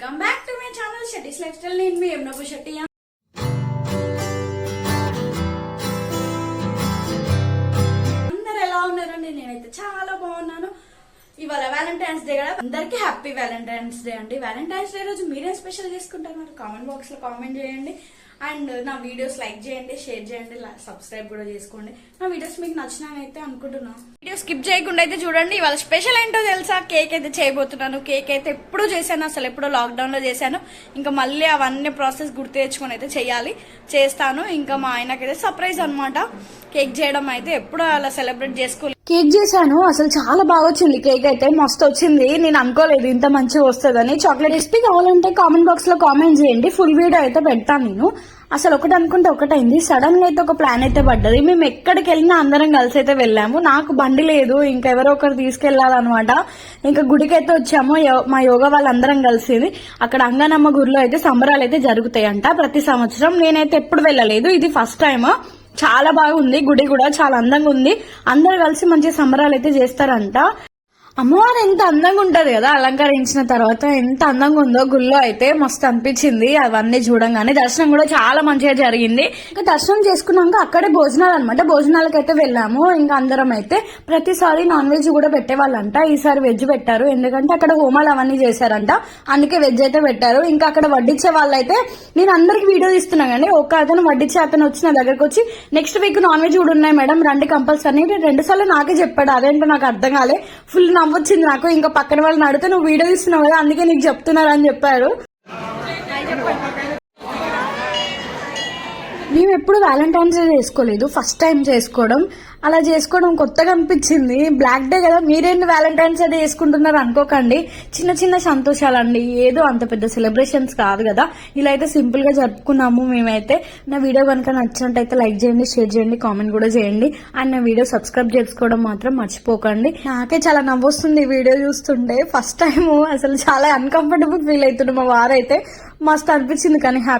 Welcome back to my channel Shetty's lifestyle నేను మీ ఎమ్నబు శెట్టి. ఇవాళ వ్యాలంటైన్స్ డే కదా. అందరికి హ్యాపీ వ్యాలంటైన్స్ డే అండి. వ్యాలంటైన్స్ డే రోజు మీరే స్పెషల్ చేసుకుంటారు కామెంట్ బాక్స్లో కామెంట్ చేయండి. అండ్ నా వీడియోస్ లైక్ చేయండి షేర్ చేయండి సబ్స్క్రైబ్ కూడా చేసుకోండి. నా వీడియోస్ మీకు నచ్చినానైతే అనుకుంటున్నా. వీడియో స్కిప్ చేయకుండా అయితే చూడండి. ఇవాళ స్పెషల్ ఏంటో తెలుసా? కేక్ అయితే చేయబోతున్నాను. కేక్ అయితే ఎప్పుడు చేశాను. అసలు ఎప్పుడో లాక్డౌన్లో చేశాను. ఇంకా మళ్ళీ అవన్నీ ప్రాసెస్ గుర్తు తెచ్చుకొని అయితే చేయాలి. చేస్తాను. ఇంకా మా ఆయనకైతే సర్ప్రైజ్ అనమాట కేక్ చేయడం అయితే ఎప్పుడు అలా సెలబ్రేట్ చేసుకోలేదు. కేక్ చేశాను. అసలు చాలా బాగా వచ్చింది. కేక్ అయితే మస్తు వచ్చింది. నేను అనుకోలేదు ఇంత మంచిగా వస్తుందని. చాక్లెట్ రెసిపీ కావాలంటే కామెంట్ బాక్స్లో కామెంట్ చేయండి. ఫుల్ వీడియో అయితే పెడతాను నేను. అసలు ఒకటి అనుకుంటే ఒకటైంది. సడన్గా అయితే ఒక ప్లాన్ అయితే పడ్డది. మేము ఎక్కడికి వెళ్ళినా అందరం కలిసి అయితే వెళ్ళాము. నాకు బండి లేదు. ఇంకా ఎవరో ఒకరు తీసుకెళ్ళాలన్నమాట. ఇంకా గుడికి అయితే వచ్చాము. యో- మా యోగా వాళ్ళందరం కలిసి అక్కడ అంగనమ్మ గుడిలో అయితే సంబరాలు అయితే జరుగుతాయంట. ప్రతి సంవత్సరం నేనైతే ఎప్పుడు వెళ్ళలేదు. ఇది ఫస్ట్ టైం చాలా బాగుంది గుడి కూడా చాలా అందంగా ఉంది. అందరు కలిసి మంచి సంబరాలు అయితే చేస్తారంట. అమ్మవారు ఎంత అందంగా ఉంటుంది కదా అలంకరించిన తర్వాత ఎంత అందంగా ఉందో గుళ్ళో అయితే మస్తు అనిపించింది. అవన్నీ చూడంగానే దర్శనం కూడా చాలా మంచిగా జరిగింది. ఇంకా దర్శనం చేసుకున్నాక అక్కడే భోజనాలు అనమాట భోజనాలకు అయితే వెళ్ళాము. ఇంకా అందరం అయితే ప్రతిసారి నాన్ వెజ్ కూడా పెట్టేవాళ్ళంట. ఈసారి వెజ్ పెట్టారు. ఎందుకంటే అక్కడ హోమాలు అవన్నీ చేశారంట. అందుకే వెజ్ అయితే పెట్టారు. ఇంకా అక్కడ వడ్డించే వాళ్ళైతే నేను అందరికి వీడియో తీస్తున్నా కానీ ఒక అతను వడ్డించే అతను వచ్చి నా దగ్గరకు వచ్చి నెక్స్ట్ వీక్ నాన్ వెజ్ కూడా ఉన్నాయి మేడం. రండి కంపల్సరీ. రెండు సార్లు నాకే చెప్పాడు. అదేంటో నాకు అర్థం కాలే. ఫుల్ నవ్వొచ్చింది నాకు. ఇంకా పక్కన వాళ్ళని అడిగితే నువ్వు వీడియో తీస్తున్నావు కదా అందుకే నీకు చెప్తున్నారు అని చెప్పారు. మేము ఎప్పుడు వ్యాలంటైన్స్ డే చేసుకోలేదు. ఫస్ట్ టైం చేసుకోవడం. అలా చేసుకోవడం కొత్తగా అనిపించింది. బ్లాక్ డే కదా. మీరేంటి వ్యాలంటైన్స్ డే చేసుకుంటున్నారు అనుకోకండి. చిన్న చిన్న సంతోషాలండి. ఏదో అంత పెద్ద సెలబ్రేషన్స్ కాదు కదా. ఇలా అయితే సింపుల్గా జరుపుకున్నాము మేమైతే. నా వీడియో కనుక నచ్చినట్టయితే లైక్ చేయండి షేర్ చేయండి కామెంట్ కూడా చేయండి. అండ్ నా వీడియో సబ్స్క్రైబ్ చేసుకోవడం మాత్రం మర్చిపోకండి. నాకే చాలా నవ్వొస్తుంది ఈ వీడియో చూస్తుంటే. ఫస్ట్ టైం అసలు చాలా అన్కంఫర్టబుల్ ఫీల్ అవుతుండే మా వారైతే. మస్తు అనిపించింది కానీ హ్యాపీ